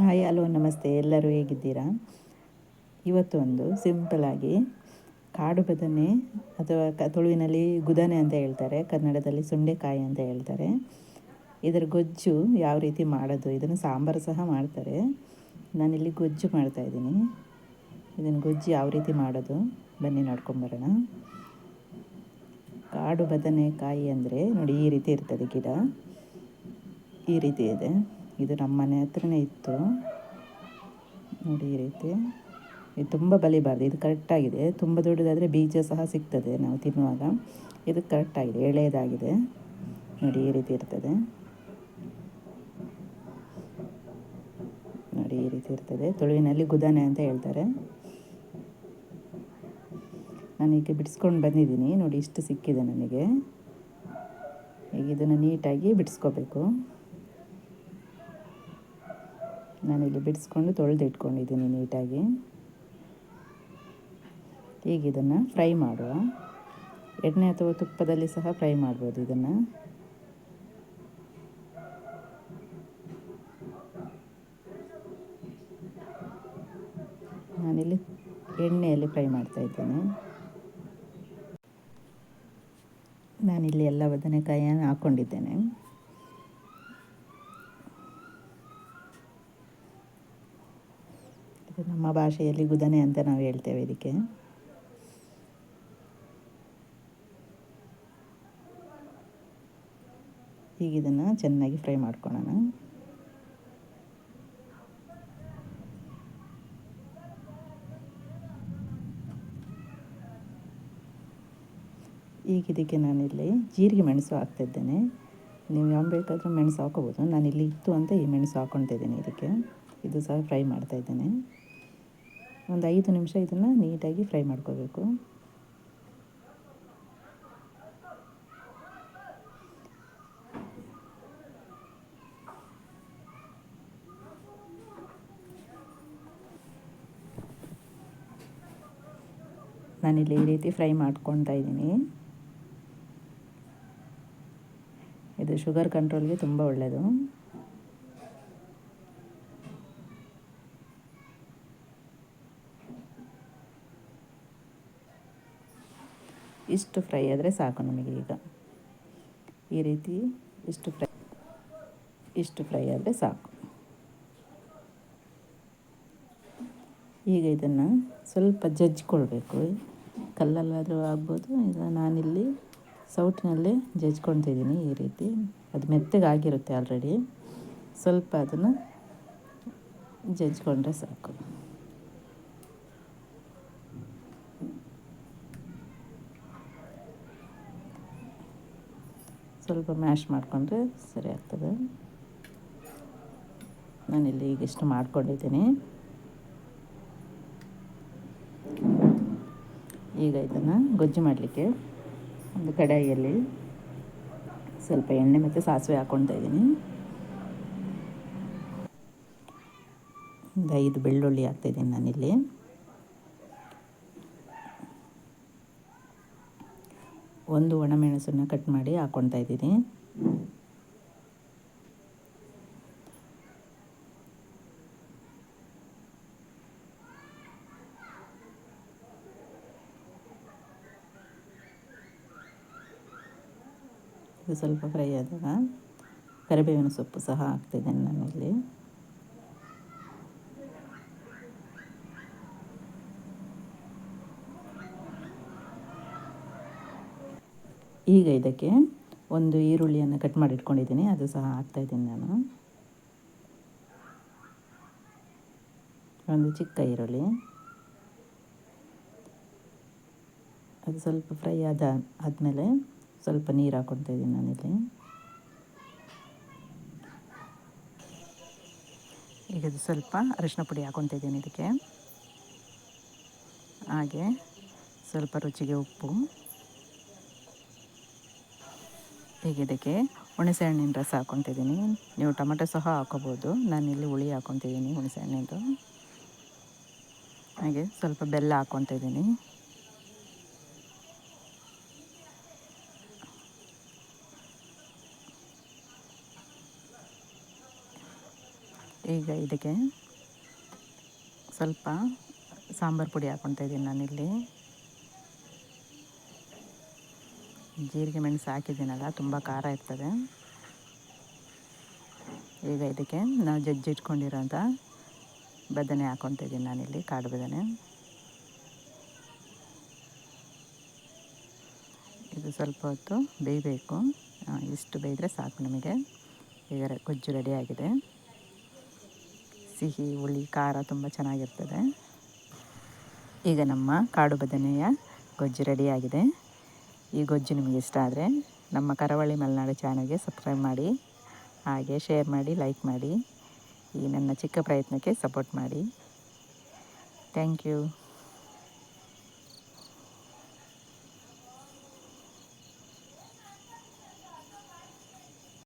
Hi, hello, ನಮಸ್ತೆ. ಎಲ್ಲರೂ ಹೇಗಿದ್ದೀರಾ? ಇವತ್ತು ಒಂದು ಸಿಂಪಲಾಗಿ ಕಾಡು ಬದನೆ ಅಥವಾ ಕ, ತುಳುವಿನಲ್ಲಿ ಗುದನೆ ಅಂತ ಹೇಳ್ತಾರೆ. ಕನ್ನಡದಲ್ಲಿ ಸುಂಡೆಕಾಯಿ ಅಂತ ಹೇಳ್ತಾರೆ. ಇದರ ಗೊಜ್ಜು ಯಾವ ರೀತಿ ಮಾಡೋದು? ಇದನ್ನು ಸಾಂಬಾರು ಸಹ ಮಾಡ್ತಾರೆ. ನಾನಿಲ್ಲಿ ಗೊಜ್ಜು ಮಾಡ್ತಾಯಿದ್ದೀನಿ ಇದನ್ನು ಗೊಜ್ಜು ಯಾವ ರೀತಿ ಮಾಡೋದು? ಬನ್ನಿ ನೋಡ್ಕೊಂಬರೋಣ ಕಾಡು ಬದನೆಕಾಯಿ ಅಂದರೆ ನೋಡಿ, ಈ ರೀತಿ ಇರ್ತದೆ ಗಿಡ. ಈ ರೀತಿ ಇದೆ. ಇದು ನಮ್ಮ ಮನೆ ಹತ್ರನೇ ಇತ್ತು. ನೋಡಿ ಈ ರೀತಿ. ಇದು ತುಂಬ ಬಲಿಬಾರ್ದು ಇದು ಕರೆಕ್ಟಾಗಿದೆ ತುಂಬ ದೊಡ್ಡದಾದರೆ ಬೀಜ ಸಹ ಸಿಗ್ತದೆ ನಾವು ತಿನ್ನುವಾಗ. ಇದು ಕರೆಕ್ಟಾಗಿದೆ ಎಳೆಯದಾಗಿದೆ. ನೋಡಿ ಈ ರೀತಿ ಇರ್ತದೆ. ನೋಡಿ ಈ ರೀತಿ ಇರ್ತದೆ. ತುಳುವಿನಲ್ಲಿ ಗುದಾನೆ ಅಂತ ಹೇಳ್ತಾರೆ. ನಾನು ಈಗ ಬಿಡಿಸ್ಕೊಂಡು ಬಂದಿದ್ದೀನಿ. ನೋಡಿ ಇಷ್ಟು ಸಿಕ್ಕಿದೆ ನನಗೆ. ಈಗ ಇದನ್ನು ನೀಟಾಗಿ ಬಿಡಿಸ್ಕೋಬೇಕು. ನಾನಿಲ್ಲಿ ಬಿಡಿಸ್ಕೊಂಡು ತೊಳೆದು ಇಟ್ಕೊಂಡಿದ್ದೀನಿ ನೀಟಾಗಿ. ಈಗ ಇದನ್ನು ಫ್ರೈ ಮಾಡುವ. ಎಣ್ಣೆ ಅಥವಾ ತುಪ್ಪದಲ್ಲಿ ಸಹ ಫ್ರೈ ಮಾಡ್ಬೋದು ಇದನ್ನು. ನಾನಿಲ್ಲಿ ಎಣ್ಣೆಯಲ್ಲಿ ಫ್ರೈ ಮಾಡ್ತಾ ಇದ್ದೇನೆ. ನಾನಿಲ್ಲಿ ಎಲ್ಲ ಬದನೆಕಾಯಿಯನ್ನು ಹಾಕ್ಕೊಂಡಿದ್ದೇನೆ ನಮ್ಮ ಭಾಷೆಯಲ್ಲಿ ಗುದನೆ ಅಂತ ನಾವು ಹೇಳ್ತೇವೆ ಇದಕ್ಕೆ. ಈಗ ಇದನ್ನು ಚೆನ್ನಾಗಿ ಫ್ರೈ ಮಾಡ್ಕೊಳ್ಳೋಣ ಈಗ ಇದಕ್ಕೆ ನಾನಿಲ್ಲಿ ಜೀರಿಗೆ ಮೆಣಸು ಹಾಕ್ತಿದ್ದೇನೆ. ನೀವು ಯಾವ ಬೇಕಾದರೂ ಮೆಣಸು ಹಾಕೋಬೋದು. ನಾನಿಲ್ಲಿ ಇತ್ತು ಅಂತ ಈ ಮೆಣಸು ಹಾಕ್ಕೊತಿದ್ದೀನಿ ಇದಕ್ಕೆ. ಇದು ಸಹ ಫ್ರೈ ಮಾಡ್ತಾಯಿದ್ದೇನೆ ಒಂದು ಐದು ನಿಮಿಷ ಇದನ್ನು ನೀಟಾಗಿ ಫ್ರೈ ಮಾಡ್ಕೋಬೇಕು. ನಾನಿಲ್ಲಿ ಈ ರೀತಿ ಫ್ರೈ ಮಾಡ್ಕೊತಾ ಇದ್ದೀನಿ. ಇದು ಶುಗರ್ ಕಂಟ್ರೋಲ್ಗೆ ತುಂಬ ಒಳ್ಳೆಯದು ಇಷ್ಟು ಫ್ರೈ ಆದರೆ ಸಾಕು ನಮಗೆ ಈಗ. ಈ ರೀತಿ ಇಷ್ಟು ಫ್ರೈ ಇಷ್ಟು ಫ್ರೈ ಆದರೆ ಸಾಕು. ಈಗ ಇದನ್ನು ಸ್ವಲ್ಪ ಜಜ್ಜಿಕೊಳ್ಬೇಕು ಕಲ್ಲಲ್ಲಾದರೂ ಆಗ್ಬೋದು ಈಗ ನಾನಿಲ್ಲಿ ಸೌಟಿನಲ್ಲೇ ಜಜ್ಕೊತಿದ್ದೀನಿ ಈ ರೀತಿ. ಅದು ಮೆತ್ತಗಾಗಿರುತ್ತೆ ಆಲ್ರೆಡಿ ಸ್ವಲ್ಪ ಅದನ್ನು ಜಜ್ಕೊಂಡ್ರೆ ಸಾಕು. ಸ್ವಲ್ಪ ಮ್ಯಾಶ್ ಮಾಡಿಕೊಂಡ್ರೆ ಸರಿ ಆಗ್ತದೆ. ನಾನಿಲ್ಲಿ ಈಗ ಇಷ್ಟು ಮಾಡ್ಕೊಂಡಿದ್ದೀನಿ. ಈಗ ಇದನ್ನು ಗೊಜ್ಜು ಮಾಡಲಿಕ್ಕೆ ಒಂದು ಕಡಾಯಿಯಲ್ಲಿ ಸ್ವಲ್ಪ ಎಣ್ಣೆ ಮತ್ತು ಸಾಸಿವೆ ಹಾಕ್ಕೊಳ್ತಾ ಇದ್ದೀನಿ. ಒಂದು ಐದು ಬೆಳ್ಳುಳ್ಳಿ ಹಾಕ್ತಾಯಿದ್ದೀನಿ ನಾನಿಲ್ಲಿ. ಒಂದು ಒಣಮೆಣಸನ್ನು ಕಟ್ ಮಾಡಿ ಹಾಕ್ಕೊಳ್ತಾ ಇದ್ದೀನಿ. ಇದು ಸ್ವಲ್ಪ ಫ್ರೈ ಆದಾಗ ಕರಿಬೇವಿನ ಸೊಪ್ಪು ಸಹ ಹಾಕ್ತಿದ್ದೇನೆ ನಾನಿಲ್ಲಿ. ಈಗ ಇದಕ್ಕೆ ಒಂದು ಈರುಳ್ಳಿಯನ್ನು ಕಟ್ ಮಾಡಿ ಇಟ್ಕೊಂಡಿದ್ದೀನಿ ಅದು ಸಹ ಹಾಕ್ತಾಯಿದ್ದೀನಿ ನಾನು. ಒಂದು ಚಿಕ್ಕ ಈರುಳ್ಳಿ. ಅದು ಸ್ವಲ್ಪ ಫ್ರೈ ಆದ, ಆದಮೇಲೆ ಸ್ವಲ್ಪ ನೀರು ಹಾಕ್ಕೊಳ್ತಾ ಇದ್ದೀನಿ ನಾನಿಲ್ಲಿ. ಈಗ ಅದು ಸ್ವಲ್ಪ ಅರಿಶಿನ ಪುಡಿ ಹಾಕ್ಕೊತಾ ಇದ್ದೀನಿ ಇದಕ್ಕೆ. ಹಾಗೆ ಸ್ವಲ್ಪ ರುಚಿಗೆ ಉಪ್ಪು. ಈಗ ಇದಕ್ಕೆ ಹುಣಸೆ ಹಣ್ಣಿನ ರಸ ಹಾಕ್ಕೊತಿದ್ದೀನಿ ನೀವು ಟೊಮೆಟೊ ಸಹ ಹಾಕೋಬೋದು. ನಾನಿಲ್ಲಿ ಹುಳಿ ಹಾಕ್ಕೊತಿದ್ದೀನಿ ಹುಣಸೆ ಹಣ್ಣಿಂದು ಹಾಗೆ ಸ್ವಲ್ಪ ಬೆಲ್ಲ ಹಾಕ್ಕೊತಿದ್ದೀನಿ ಈಗ ಇದಕ್ಕೆ ಸ್ವಲ್ಪ ಸಾಂಬಾರು ಪುಡಿ ಹಾಕ್ಕೊತಾ ಇದ್ದೀನಿ ನಾನಿಲ್ಲಿ. ಜೀರಿಗೆ ಮೆಣಸು ಹಾಕಿದ್ದೀನಲ್ಲ, ತುಂಬ ಖಾರ ಇರ್ತದೆ. ಈಗ ಇದಕ್ಕೆ ನಾವು ಜಜ್ಜಿಟ್ಕೊಂಡಿರೋಂಥ ಬದನೆ ಹಾಕ್ಕೊತಿದ್ದೀನಿ ನಾನಿಲ್ಲಿ, ಕಾಡು ಬದನೆ. ಇದು ಸ್ವಲ್ಪ ಹೊತ್ತು ಬೇಯಬೇಕು. ಇಷ್ಟು ಬೇಯಿದ್ರೆ ಸಾಕು ನಮಗೆ. ಈಗ ಗೊಜ್ಜು ರೆಡಿಯಾಗಿದೆ ಸಿಹಿ, ಹುಳಿ, ಖಾರ ತುಂಬ ಚೆನ್ನಾಗಿರ್ತದೆ. ಈಗ ನಮ್ಮ ಕಾಡು ಬದನೆಯ ಗೊಜ್ಜು ರೆಡಿಯಾಗಿದೆ ಈ ಗೊಜ್ಜು ನಿಮಗೆ ಇಷ್ಟ ಆದರೆ ನಮ್ಮ ಕರಾವಳಿ ಮಲೆನಾಡು ಚಾನಲ್ಗೆ ಸಬ್ಸ್ಕ್ರೈಬ್ ಮಾಡಿ, ಹಾಗೆ ಶೇರ್ ಮಾಡಿ ಲೈಕ್ ಮಾಡಿ, ಈ ನನ್ನ ಚಿಕ್ಕ ಪ್ರಯತ್ನಕ್ಕೆ ಸಪೋರ್ಟ್ ಮಾಡಿ. Thank you